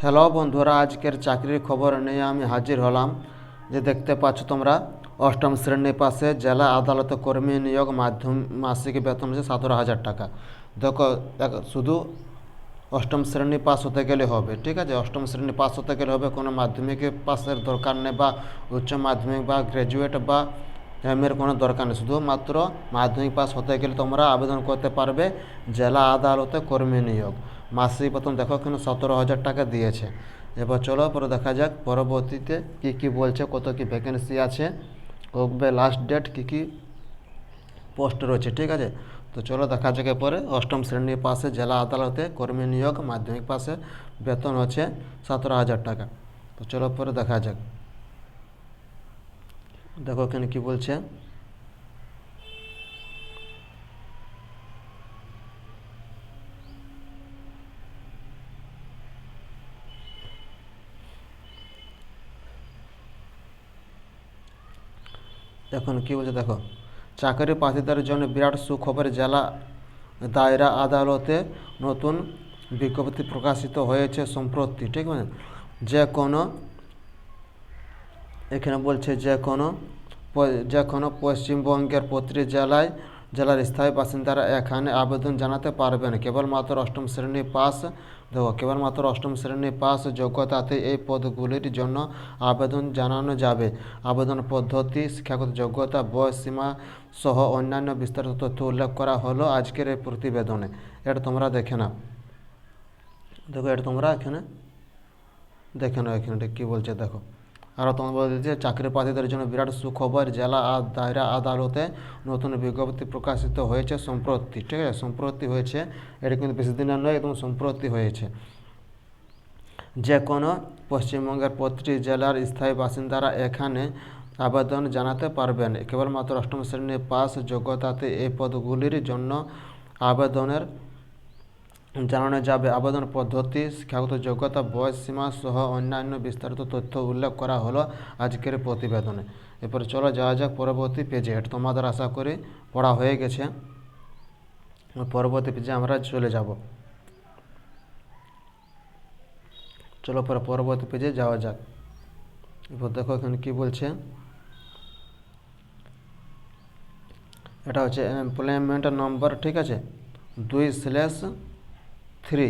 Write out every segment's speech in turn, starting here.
Hello বন্ধুরা, আজকের চাকরির খবর নিয়ে আমি হাজির হলাম। যে দেখতে পাচ্ছ তোমরা, অষ্টম শ্রেণির পাশে জেলা আদালতে কর্মী নিয়োগ মাধ্যম, মাসিক বেতন হচ্ছে সতেরো হাজার টাকা। দেখো শুধু অষ্টম শ্রেণি পাস হতে গেলে হবে, ঠিক আছে? অষ্টম শ্রেণি পাস হতে গেলে হবে, কোনো মাধ্যমিক পাসের দরকার নেই বা উচ্চ মাধ্যমিক বা গ্র্যাজুয়েট বা এম এর কোনো দরকার নেই। শুধুমাত্র মাধ্যমিক পাস হতে গেলে তোমরা আবেদন করতে পারবে জেলা আদালতে কর্মী নিয়োগ। মাসিক প্রথম দেখো এখানে সতেরো হাজার টাকা দিয়েছে। এবার চলো, পরে দেখা যাক পরবর্তীতে কি কি বলছে, কত কি ভ্যাকেন্সি আছে। কবে লাস্ট ডেট কি কি পোস্ট রয়েছে, ঠিক আছে? তো চলো দেখা যাক পরে অষ্টম শ্রেণির পাশে জেলা আদালতে কর্মী নিয়োগ, মাধ্যমিক পাশে বেতন হচ্ছে সতেরো হাজার টাকা। তো চলো, পরে দেখা যাক। দেখো এখানে কি বলছে। এখন কি বলছে দেখো। চাকরি প্রার্থীদের জন্য বিরাট সুখবর জেলা দায়রা আদালতে নতুন বিজ্ঞপ্তি প্রকাশিত হয়েছে সম্প্রতি, ঠিক আছে? যে কোনো, এখানে বলছে যে কোনো যে কোনো পশ্চিমবঙ্গের প্রতিটি জেলায় জেলার স্থায়ী বাসিন্দারা এখানে আবেদন জানাতে পারবেন। কেবলমাত্র অষ্টম শ্রেণি পাস, দেখো, কেবলমাত্র অষ্টম শ্রেণি পাস যোগ্যতাতে এই পদগুলির জন্য আবেদন জানানো যাবে। আবেদন পদ্ধতি, শিক্ষাগত যোগ্যতা, বয়স সীমা সহ অন্যান্য বিস্তারিত তথ্য উল্লেখ করা হলো আজকের এই প্রতিবেদনে। এটা তোমরা দেখে না দেখো, এটা তোমরা এখানে দেখে নাও এখানে কী বলছে, দেখো। আরও তোমার বলছে চাকরি প্রার্থীদের জন্য বিরাট সুখবর, জেলা আর দায়রা আদালতে নতুন বিজ্ঞপ্তি প্রকাশিত হয়েছে সম্প্রতি। ঠিক আছে? সম্প্রতি হয়েছে। এটা কিন্তু বেশি দিনের নয়, একদম সম্প্রতি হয়েছে। যে কোনো পশ্চিমবঙ্গের প্রতিটি জেলার স্থায়ী বাসিন্দারা এখানে আবেদন জানাতে পারবেন। কেবলমাত্র অষ্টম শ্রেণির পাস যোগ্যতাতে এই পদগুলির জন্য আবেদনের জানানো যাবে। আবেদন পদ্ধতি, শিক্ষাগত যোগ্যতা, বয়স সীমা সহ অন্যান্য বিস্তারিত তথ্য উল্লেখ করা হলো আজকের প্রতিবেদনে। এরপরে চলো যাওয়া যাক পরবর্তী পেজে এটা তোমাদের আশা করি পড়া হয়ে গেছে। পরবর্তী পেজে আমরা চলে যাব। চলো পরে পরবর্তী পেজে যাওয়া যাক। এরপর দেখো এখানে কী বলছে। এটা হচ্ছে এমপ্লয়মেন্ট নম্বর ঠিক আছে? দুই স্ল্যাশ থ্রি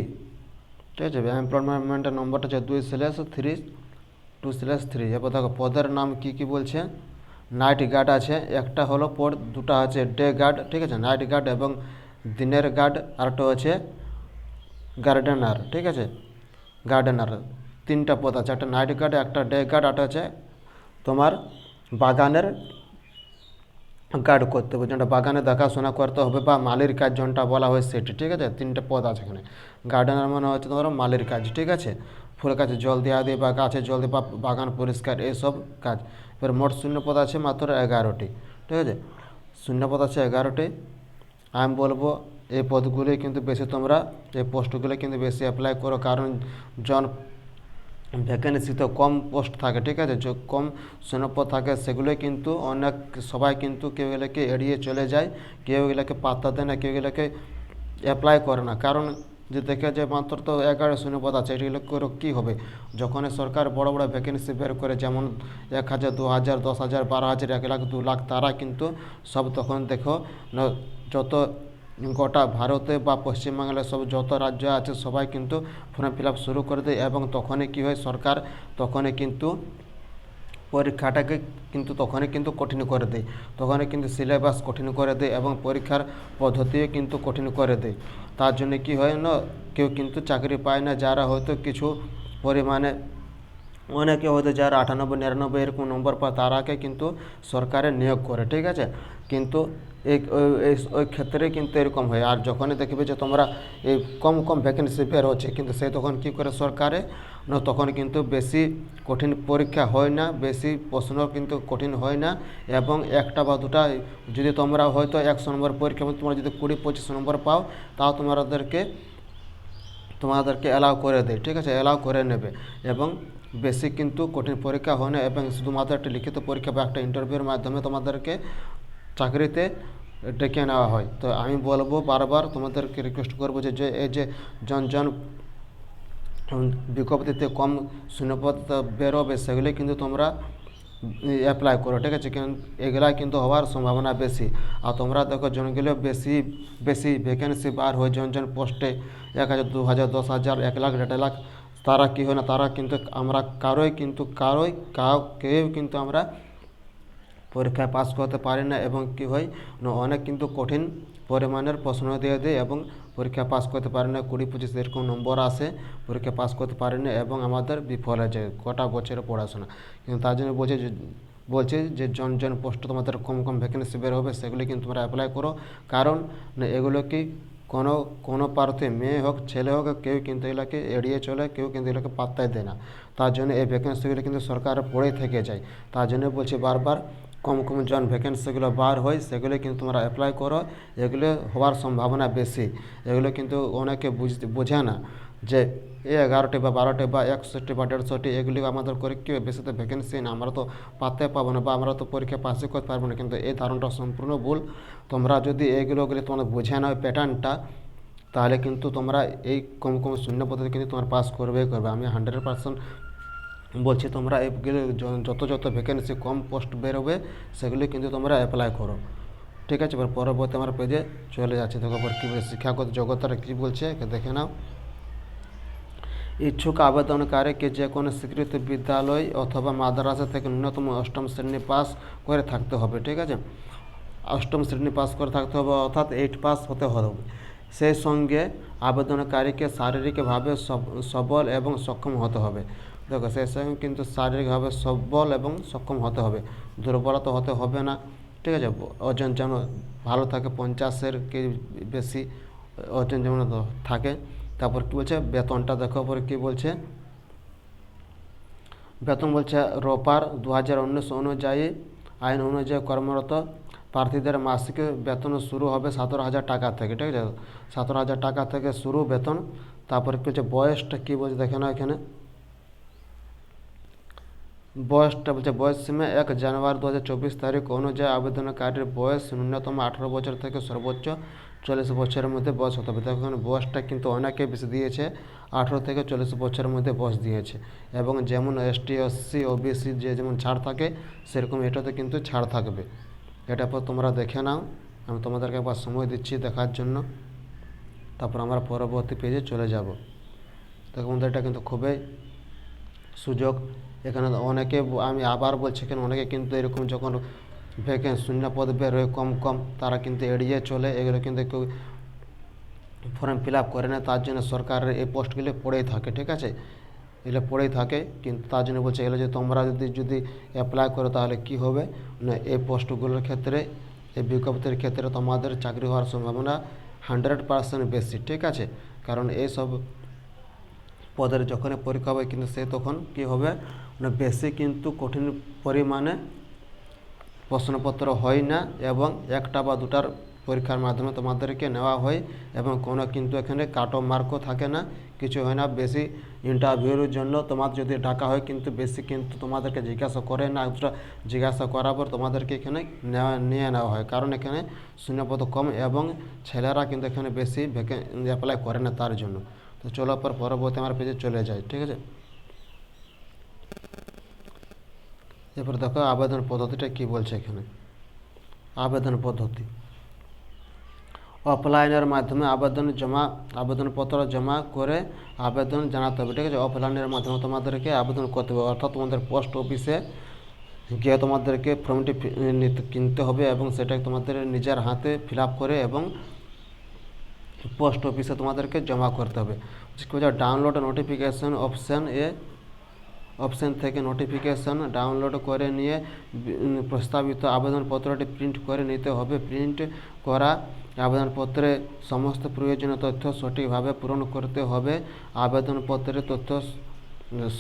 ঠিক আছে এমপ্লয়মেন্ট নম্বরটা হচ্ছে দুই slash three two slash three এরপর দেখো, পদের নাম কি কি বলছে? নাইট গার্ড আছে, একটা হলো পদ দুটা আছে ডে গার্ড ঠিক আছে? নাইট গার্ড এবং দিনের গার্ড আরেকটা হচ্ছে গার্ডেনার ঠিক আছে? গার্ডেনার তিনটা পদ আছে, একটা নাইট গার্ড একটা ডে গার্ড একটা হচ্ছে তোমার বাগানের গার্ড করতে হবে। যেটা বাগানে দেখাশোনা করতে হবে বা মালির কাজ যেটা বলা হয় সেটি, ঠিক আছে? তিনটে পদ আছে এখানে। গার্ডেনার মানে হচ্ছে তোমার মালির কাজ, ঠিক আছে? ফুল গাছে জল দেওয়া দিয়ে বা গাছে জল দিয়ে বা বাগান পরিষ্কার এইসব কাজ। এবার মোট শূন্য পদ আছে মাত্র এগারোটি, ঠিক আছে? শূন্য পদ আছে এগারোটি। আমি বলব এই পদগুলি কিন্তু বেশি তোমরা, এই পোস্টগুলো কিন্তু বেশি অ্যাপ্লাই করো। কারণ জন ভ্যাকেন্সি তো কম পোস্ট থাকে, ঠিক আছে? যে কম শূন্যপদ থাকে, সেগুলোই কিন্তু অনেক সবাই কিন্তু কেউ এগুলোকে এড়িয়ে চলে যায়, কেউ এগুলোকে পাত্তা দেয় না, কেউ এগুলোকে অ্যাপ্লাই করে না। কারণ যে দেখে যে মাত্র তো এগারো শূন্যপদ আছে, এগুলো করে কী হবে? যখন সরকার বড় বড় ভ্যাকেন্সি বের করে, যেমন এক হাজার, দু হাজার, দশ হাজার, বারো হাজার, এক লাখ, দু লাখ, তারা কিন্তু সব তখন দেখো যত গোটা ভারতে বা পশ্চিমবাংলার সব যত রাজ্য আছে সবাই কিন্তু ফর্ম ফিল শুরু করে দেয় এবং তখনই কী হয় সরকার তখনই কিন্তু পরীক্ষাটাকে কিন্তু তখনই কিন্তু কঠিন করে দেয়। তখনই কিন্তু সিলেবাস কঠিন করে দেয় এবং পরীক্ষার পদ্ধতিও কিন্তু কঠিন করে দেয়। তার জন্য কি হয় না, কেউ কিন্তু চাকরি পায় না, যারা হয়তো কিছু পরিমাণে অনেকে হয়তো যারা আটানব্বই, নিরানব্বই এরকম নম্বর পায়, তারাকে কিন্তু সরকারে নিয়োগ করে, ঠিক আছে? কিন্তু ওই ক্ষেত্রে কিন্তু এরকম হয়। আর যখনই দেখবে যে তোমরা এই কম কম ভ্যাকেন্সি বের হচ্ছে, কিন্তু সে তখন কী করে সরকারে? না, তখন কিন্তু বেশি কঠিন পরীক্ষা হয় না, বেশি প্রশ্ন কিন্তু কঠিন হয় না এবং একটা বা দুটা যদি তোমরা হয়তো একশো নম্বর পরীক্ষা তোমরা যদি কুড়ি, পঁচিশ নম্বর পাও, তাও তোমাদেরকে তোমাদেরকে অ্যালাউ করে দেয়, ঠিক আছে? অ্যালাউ করে নেবে এবং বেশি কিন্তু কঠিন পরীক্ষা হয় না এবং শুধুমাত্র একটা লিখিত পরীক্ষা বা একটা ইন্টারভিউর মাধ্যমে তোমাদেরকে চাকরিতে ডেকে নেওয়া হয়। তো আমি বলব বারবার তোমাদেরকে রিকোয়েস্ট করব যে যে, এই যে জন বিজ্ঞপ্তিতে কম শূন্যপদ বেরোবে, সেগুলি কিন্তু তোমরা অ্যাপ্লাই করো, ঠিক আছে? এগুলা কিন্তু হওয়ার সম্ভাবনা বেশি। আর তোমরা দেখো জনগুলো বেশি বেশি ভ্যাকেন্সি বার হয় জন জন পোস্টে এক হাজার, দু হাজার, দশ হাজার, এক লাখ, দেড় লাখ, তারা কী হয় না, তারা কিন্তু আমরা কারোই কিন্তু কারোই কাউ কেউ কিন্তু আমরা পরীক্ষায় পাস করতে পারে না এবং কী হয় অনেক কিন্তু কঠিন পরিমাণের প্রশ্ন দিয়ে দেয় এবং পরীক্ষা পাস করতে পারে না। কুড়ি, পঁচিশ এরকম নম্বর আসে পরীক্ষা পাস করতে পারে না এবং আমাদের বিফল হয়ে যায় কটা বছরের পড়াশোনা। কিন্তু তার জন্য বলছে বলছে যে, জন জন পোস্ট তোমাদের কম কম ভ্যাকেন্সি বের হবে, সেগুলি কিন্তু তোমরা অ্যাপ্লাই করো। কারণ এগুলো কি কোনো কোনো প্রার্থী, মেয়ে হোক, ছেলে হোক, কেউ কিন্তু এগুলোকে এড়িয়ে চলে, কেউ কিন্তু এগুলোকে পাত্তাই দেয় না। তার জন্য এই ভ্যাকেন্সিগুলো কিন্তু সরকার পড়েই থেকে যায়। তার জন্য বলছি বারবার কম কম জন ভ্যাকেন্সিগুলো বার হয়, সেগুলো কিন্তু তোমরা অ্যাপ্লাই করো। এগুলো হওয়ার সম্ভাবনা বেশি। এগুলো কিন্তু অনেকে বুঝতে বোঝে না যে এই এগারোটি বা বারোটি বা একষট্টি বা দেড়শোটি এগুলি আমাদের করে কী বেশি তো ভ্যাকেন্সি না, আমরা তো পাতে পাবো না বা আমরা তো পরীক্ষা পাসই করতে পারব না। কিন্তু এই ধারণটা সম্পূর্ণ ভুল। তোমরা যদি এইগুলোগুলি তোমাদের বোঝে না, ওই প্যাটার্নটা তাহলে কিন্তু তোমরা এই কম কম শূন্য পদ্ধতি কিন্তু তোমার পাস করবেই করবে। আমি হান্ড্রেড পার্সেন্ট বলছি, তোমরা যত যত ভ্যাকেন্সি কম পোস্ট বেরোবে, সেগুলি কিন্তু তোমরা অ্যাপ্লাই করো। ঠিক আছে, এবার পরবর্তী আমার পেজে চলে যাচ্ছে। দেখো পর কী শিক্ষাগত জগতের কী বলছে দেখে নাও। ইচ্ছুক আবেদনকারীকে যে কোনো স্বীকৃত বিদ্যালয় অথবা মাদ্রাসা থেকে ন্যূনতম অষ্টম শ্রেণি পাস করে থাকতে হবে, ঠিক আছে? অষ্টম শ্রেণি পাস করে থাকতে হবে, অর্থাৎ এইট পাস হতে হবে। সেই সঙ্গে আবেদনকারীকে শারীরিকভাবে সব- সবল এবং সক্ষম হতে হবে। দেখো সেই সঙ্গে কিন্তু শারীরিকভাবে সবল এবং সক্ষম হতে হবে। দুর্বলতা হতে হবে না, ঠিক আছে? ওজন যেন ভালো থাকে, পঞ্চাশের কি বেশি ওজন যেমন থাকে। তারপর কী বলছে? বেতনটা দেখো পরে কী বলছে? বেতন বলছে, রোপার দু হাজার উনিশ অনুযায়ী আইন অনুযায়ী কর্মরত প্রার্থীদের মাসিক বেতন শুরু হবে সতেরো হাজার টাকা থেকে, ঠিক আছে? সতেরো হাজার টাকা থেকে শুরু বেতন। তারপরে কী হচ্ছে বয়সটা কী বলছে দেখে না এখানে। বয়সটা বলছে, বয়স সীমা এক জানুয়ারি দু হাজার চব্বিশ তারিখ অনুযায়ী আবেদনকারীর বয়স ন্যূনতম আঠারো বছর থেকে সর্বোচ্চ চল্লিশ বছরের মধ্যে বয়স হতে হবে। দেখুন বয়সটা কিন্তু অনেকে বেশি দিয়েছে, আঠেরো থেকে চল্লিশ বছরের মধ্যে বয়স দিয়েছে। এবং যেমন এসটি এসসি ওবিসি যে যেমন ছাড় থাকে, সেরকম এটাতে কিন্তু ছাড় থাকবে। এটা পর তোমরা দেখে নাও। আমি তোমাদেরকে একবার সময় দিচ্ছি দেখার জন্য। তারপর আমরা পরবর্তী পেজে চলে যাব। দেখো বন্ধুরা, এটা কিন্তু খুবই সুযোগ। এখানে অনেকে আমি আবার বলছি কেন অনেকে কিন্তু এরকম যখন ভ্যাকেন্সি শূন্য পদ বেরোয় কম কম তারা কিন্তু এড়িয়ে চলে। এগুলো কিন্তু কেউ ফর্ম ফিল আপ করে না। তার জন্য সরকারের এই পোস্টগুলি পড়েই থাকে ঠিক আছে? এগুলো পড়েই থাকে, কিন্তু তার জন্য বলছে এগুলো যে তোমরা যদি যদি অ্যাপ্লাই করো তাহলে কি হবে? না, এই পোস্টগুলোর ক্ষেত্রে, এই বিজ্ঞপ্তির ক্ষেত্রে তোমাদের চাকরি হওয়ার সম্ভাবনা হান্ড্রেড পার্সেন্ট বেশি, ঠিক আছে? কারণ এইসব পদের যখন পরীক্ষা হবে কিন্তু সে তখন কি হবে? না, বেশি কিন্তু কঠিন পরিমাণে প্রশ্নপত্র হয় না এবং একটা বা দুটার পরীক্ষার মাধ্যমে তোমাদেরকে নেওয়া হয় এবং কোনো কিন্তু এখানে কাটো মার্কও থাকে না, কিছু হয় না। বেশি ইন্টারভিউর জন্য তোমার যদি ডাকা হয় কিন্তু বেশি কিন্তু তোমাদেরকে জিজ্ঞাসা করে না জিজ্ঞাসা করার পর তোমাদেরকে এখানে নেওয়া, নিয়ে নেওয়া হয়। কারণ এখানে শূন্যপদ কম এবং ছেলেরা কিন্তু এখানে বেশি ভ্যাকে অ্যাপ্লাই করে না তার জন্য। তো চলো পর পরবর্তী আমার পেজে চলে যায় ঠিক আছে? এরপর দেখো আবেদন পদ্ধতিটা কি বলছে এখানে? আবেদন পদ্ধতি। অফলাইনের মাধ্যমে আবেদন জমা, আবেদনপত্র জমা করে আবেদন জানাতে হবে, ঠিক আছে? অফলাইনের মাধ্যমে তোমাদেরকে আবেদন করতে হবে। অর্থাৎ তোমাদের পোস্ট অফিসে গিয়ে তোমাদেরকে ফর্মটি নিতে, কিনতে হবে এবং সেটা তোমাদের নিজের হাতে ফিল করে এবং পোস্ট অফিসে তোমাদেরকে জমা করতে হবে। ডাউনলোড নোটিফিকেশন অপশান এ অপশান থেকে নোটিফিকেশন ডাউনলোড করে নিয়ে প্রস্তাবিত আবেদনপত্রটি প্রিন্ট করে নিতে হবে। প্রিন্ট করা আবেদনপত্রে সমস্ত প্রয়োজনীয় তথ্য সঠিকভাবে পূরণ করতে হবে। আবেদনপত্রে তথ্য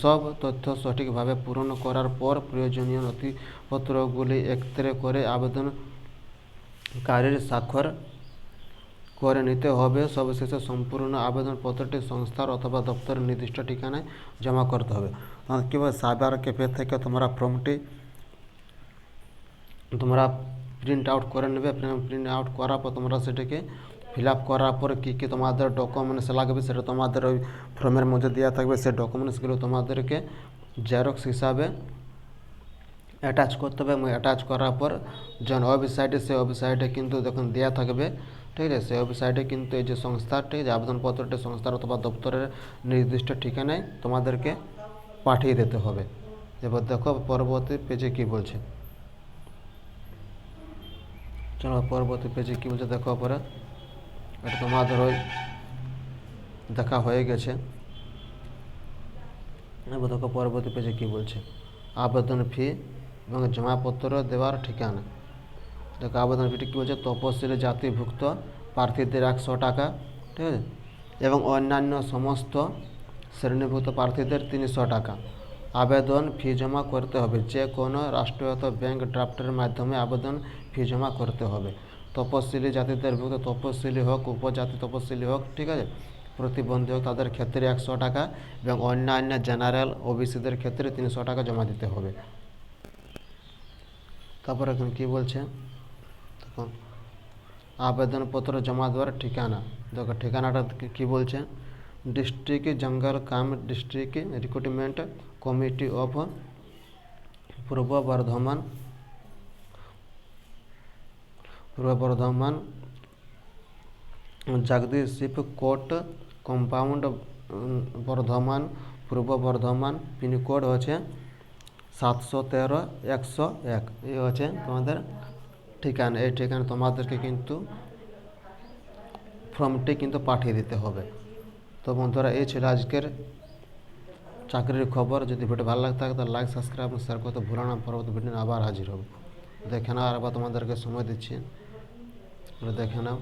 সব তথ্য সঠিকভাবে পূরণ করার পর প্রয়োজনীয় নথিপত্রগুলি একত্রে করে আবেদনকারীর স্বাক্ষর করে নিতে হবে। সবশেষে সম্পূর্ণ আবেদনপত্রটি সংস্থার অথবা দপ্তরের নির্দিষ্ট ঠিকানায় জমা করতে হবে। কিংবা সাইবার ক্যাফে থেকে তোমরা ফর্মটি তোমরা প্রিন্ট আউট করে নেবে। প্রিন্ট আউট করার পর তোমরা সেটাকে ফিল আপ করার পরে কী কী তোমাদের ডকুমেন্টস লাগবে সেটা তোমাদের ওই ফর্মের মধ্যে দেওয়া থাকবে। সেই ডকুমেন্টসগুলো তোমাদেরকে জেরক্স হিসাবে অ্যাটাচ করতে হবে এবং অ্যাটাচ করার পর যখন ওয়েবসাইটে সেই ওয়েবসাইটে কিন্তু যখন দেওয়া থাকবে, ঠিক আছে? সেই ওয়েবসাইটে কিন্তু এই যে সংস্থার ঠিক আছে আবেদনপত্রটি সংস্থার অথবা দপ্তরের নির্দিষ্ট ঠিকানায় তোমাদেরকে পাঠিয়ে দিতে হবে। এবার দেখো পরবর্তী পেজে কী বলছে। চলো পরবর্তী পেজে কী বলছে দেখো পরে। এটা তোমাদের ওই দেখা হয়ে গেছে। এবার দেখো পরবর্তী পেজে কী বলছে। আবেদন ফি এবং জমাপত্র দেওয়ার ঠিকানা। দেখো আবেদন ফিটি কী বলছে? তপশিলি জাতিভুক্ত প্রার্থীদের একশো টাকা, ঠিক আছে? এবং অন্যান্য সমস্ত শ্রেণীভুক্ত প্রার্থীদের তিনশো টাকা। আবেদন ফি জমা করতে হবে। যে কোনো রাষ্ট্রায়ত্ত ব্যাংক ড্রাফটের মাধ্যমে আবেদন ফি জমা করতে হবে। তপশিলি জাতিদের ভুক্ত তপশিলি হোক, উপজাতি তপশিলি হোক, ঠিক আছে? প্রতিবন্ধী হোক, তাদের ক্ষেত্রে একশো টাকা এবং অন্যান্য জেনারেল ওবিসিদের ক্ষেত্রে তিনশো টাকা জমা দিতে হবে। তারপর এখন কী বলছে? তখন আবেদনপত্র জমা দেওয়ার ঠিকানা। দেখো, ঠিকানাটা কি- বলছে? ডিস্ট্রিক্ট জঙ্গল cum district recruitment committee of Purba Bardhaman. Purba Bardhaman জগদীশিপ court compound Bardhaman, Purba Bardhaman, pincode হচ্ছে সাতশো তেরো, একশো এক। এই হচ্ছে তোমাদের ঠিকানা। এই ঠিকানা তোমাদেরকে কিন্তু ফর্মটি কিন্তু পাঠিয়ে দিতে হবে। তো বন্ধুরা, এই ছিল আজকের চাকরির খবর। যদি ভিডিও ভালো লাগে থাকে, তাহলে লাইক সাবস্ক্রাইব এবং শেয়ার করতে ভুলো না। পরবর্তী ভিডিও আবার হাজির হব। দেখে নাও আর আবার তোমাদেরকে সময় দিচ্ছি। দেখে নাও।